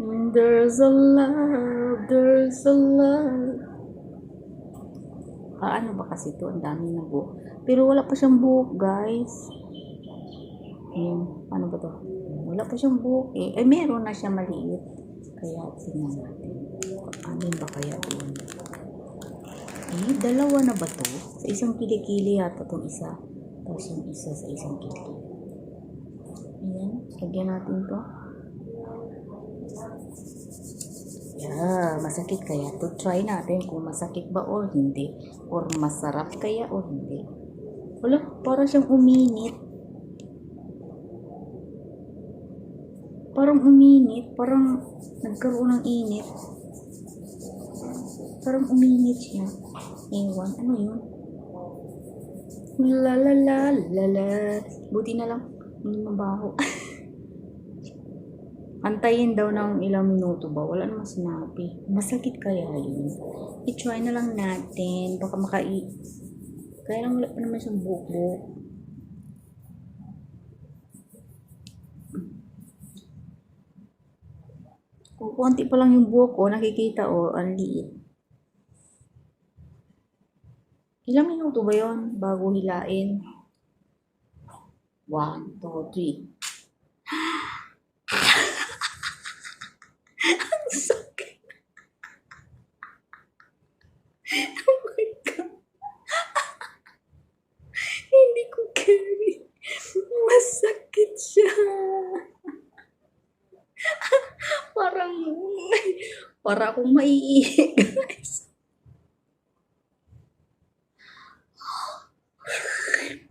There's a love, there's a love. Ah, ano ba kasi to? Ang dami na buhok. Pero wala pa siyang buhok, guys. Ayun, ano ba to? Wala pa siyang buhok eh. Ay, meron na siya maliit. Kaya, tingnan natin. Ano ba kaya doon? Eh, dalawa na ba to? Sa isang kilikili yata tong isa. Tapos yung isa sa isang kilikili. Ayan, lagyan natin to. Yeah, masakit kaya to. Try natin kung masakit ba or hindi. Or masarap kaya or hindi. Wala, para siyang uminit. Parang uminit. Parang nagkaroon ng init. Parang uminit siya. Ewan, ano yun? La la la la la. Buti na lang. Hindi mabaho. Antayin daw ng ilang minuto ba? Wala naman sinabi. Masakit kaya yun? I-try na lang natin. Baka makai... Kaya lang wala pa naman siyang buhok-buhok. Kung konti pa lang yung buhok ko, nakikita o, oh, ang liit. Ilang minuto ba yon bago hilain? 1, 2, 3. Para akong maiihi, guys.